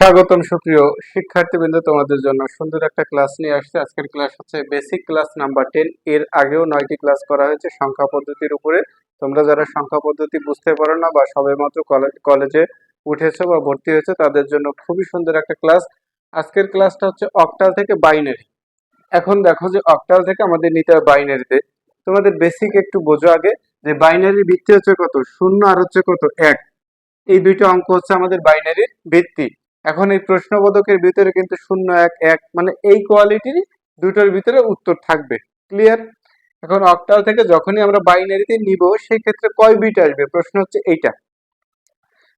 স্বাগতম সুপ্রিয় শিক্ষার্থীবৃন্দ, তোমাদের জন্য সুন্দর একটা ক্লাস নিয়ে আসছে। আজকের ক্লাস হচ্ছে বেসিক ক্লাস নাম্বার টেন এর আগেও নয়টি ক্লাস করা হয়েছে সংখ্যা পদ্ধতির উপরে। তোমরা যারা সংখ্যা পদ্ধতি বুঝতে পারো না বা সবেমাত্র কলেজে উঠেছো বা ভর্তি হয়েছে, তাদের জন্য খুবই সুন্দর একটা ক্লাস আজকের ক্লাসটা হচ্ছে অক্টাল থেকে বাইনারি এখন দেখো যে অক্টাল থেকে আমাদের নিতে হবে বাইনারিতে তোমাদের বেসিক একটু বোঝো আগে যে বাইনারির ভিত্তি হচ্ছে কত? শূন্য আর হচ্ছে কত? এক। এই দুইটা অঙ্ক হচ্ছে আমাদের বাইনারির ভিত্তি। এখন এই প্রশ্নবোধকের ভিতরে কিন্তু শূন্য এক এক মানে এই কোয়ালিটির দুটোর ভিতরে উত্তর থাকবে। ক্লিয়ার এখন অক্টাল থেকে যখনই আমরা বাইনারিতে নিব সেই ক্ষেত্রে কয় বিট আসবে? প্রশ্ন হচ্ছে এইটা।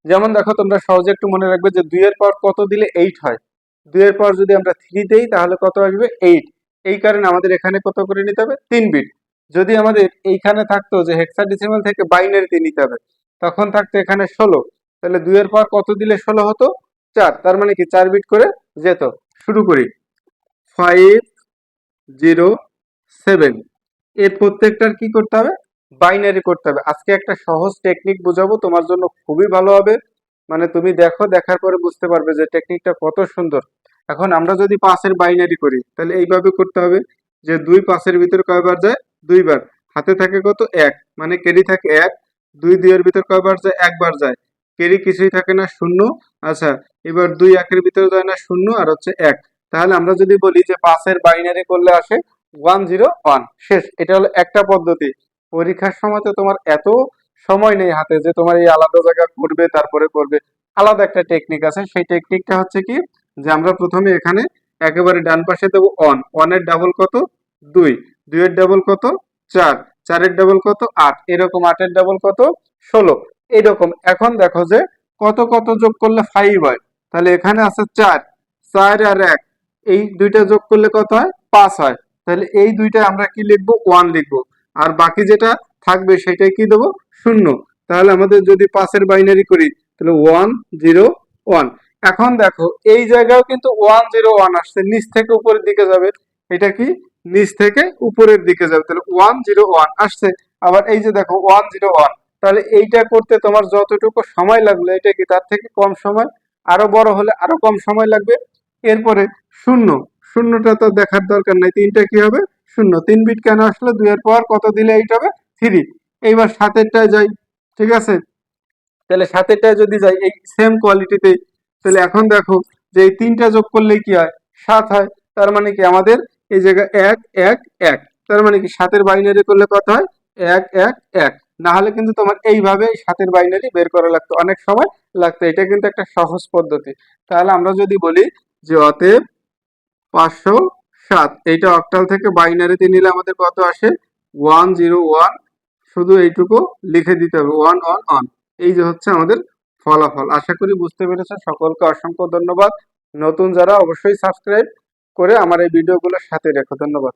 যেমন দেখো, তোমরা সহজে একটু মনে রাখবে যে দুইয়ের পর কত দিলে এইট হয়? দুইয়ের পর যদি আমরা থ্রি দেই, তাহলে কত আসবে এইট এই কারণে আমাদের এখানে কত করে নিতে হবে? তিন বিট যদি আমাদের এইখানে থাকতো যে হেক্সাডেসিমাল থেকে বাইনারিতে নিতে হবে, তখন থাকতো এখানে ষোলো। তাহলে দুইয়ের পর কত দিলে ষোলো হতো? চার, তার মানে কি? চার বিট করে যেত। শুরু করি। ফাইভ জিরো সেভেন এর প্রত্যেকটার কি করতে হবে? বাইনারি করতে হবে। আজকে একটা সহজ টেকনিক বোঝাবো, তোমার জন্য খুবই ভালো হবে। মানে তুমি দেখো, দেখার পরে বুঝতে পারবে যে টেকনিকটা কত সুন্দর। এখন আমরা যদি পাঁচের বাইনারি করি, তাহলে এইভাবে করতে হবে যে দুই পাঁচের ভিতরে কয়বার যায়? দুইবার। হাতে থাকে কত? এক। মানে কেরি থাকে এক, দুই দুইয়ের ভিতর কয়বার যায়? একবার যায়। কেরি কিছুই থাকে না, শূন্য। আচ্ছা এবার দুই একের ভিতরে যায় না শূন্য আর হচ্ছে এক। তাহলে আমরা যদি বলি যে পাঁচের বাইনারি করলে আসে ওয়ান জিরো ওয়ান। শেষ, এটা হলো একটা পদ্ধতি। পরীক্ষার সময় তো তোমার এত সময় নেই হাতে যে তোমার এই আলাদা জায়গা করবে তারপরে করবে। আলাদা একটা টেকনিক আছে, সেই টেকনিকটা হচ্ছে কি যে আমরা প্রথমে এখানে একেবারে ডান পাশে দেবো অন অনের ডাবল কত? দুই। দুইয়ের ডাবল কত? চার। চারের ডাবল কত? আট। এরকম আটের ডাবল কত? ষোলো। এইরকম। এখন দেখো যে কত কত যোগ করলে ফাইভ হয়। তাহলে এখানে আছে চার। চার আর এক। এই দুইটা যোগ করলে কত হয়? পাঁচ হয়। তাহলে এই দুইটা আমরা কি লিখব? ওয়ান লিখব। আর বাকি যেটা থাকবে সেটাই কি দেবো? শূন্য। তাহলে আমাদের যদি পাঁচের বাইনারি করি, তাহলে ওয়ান জিরো ওয়ান এখন দেখো, এই জায়গাও কিন্তু ওয়ান জিরো ওয়ান আসছে। নিচ থেকে উপরের দিকে যাবে। এটা কি? নিচ থেকে উপরের দিকে যাবে। তাহলে ওয়ান জিরো ওয়ান আসছে। আবার এই যে দেখো ওয়ান জিরো ওয়ান তাহলে এইটা করতে তোমার যতটুকু সময় লাগল, এটা কি তার থেকে কম সময়? আরও বড় হলে আরও কম সময় লাগবে? এরপরে শূন্য। শূন্যটা তো দেখার দরকার নাই। তিনটা কি হবে? শূন্য। তিন বিট কেন আসলো? দুইয়ের পর কত দিলে এইটা হবে? থ্রি এইবার সাতেরটায় যাই, ঠিক আছে? তাহলে সাতেরটায় যদি যাই, এই সেম কোয়ালিটিতে তাহলে এখন দেখো যে এই তিনটা যোগ করলে কি হয়? সাত হয়। তার মানে কি আমাদের এই জায়গায় এক এক এক। তার মানে কি সাতের বাইনারি করলে কত হয়? এক এক এক। না হলে কিন্তু তোমার এইভাবে সাতের বাইনারি বের করা লাগতো। অনেক সময় লাগতো। এটা কিন্তু একটা সহজ পদ্ধতি। তাহলে আমরা যদি বলি যে অতএব পাঁচশো সাত, এইটা অক্টাল থেকে বাইনারিতে নিলে আমাদের কত আসে? ওয়ান জিরো ওয়ান শুধু এইটুকু লিখে দিতে হবে। ওয়ান ওয়ান ওয়ান এই যে হচ্ছে আমাদের ফলাফল। আশা করি বুঝতে পেরেছেন। সকলকে অসংখ্য ধন্যবাদ। নতুন যারা অবশ্যই সাবস্ক্রাইব করে আমার এই ভিডিওগুলোর সাথে রেখো। ধন্যবাদ।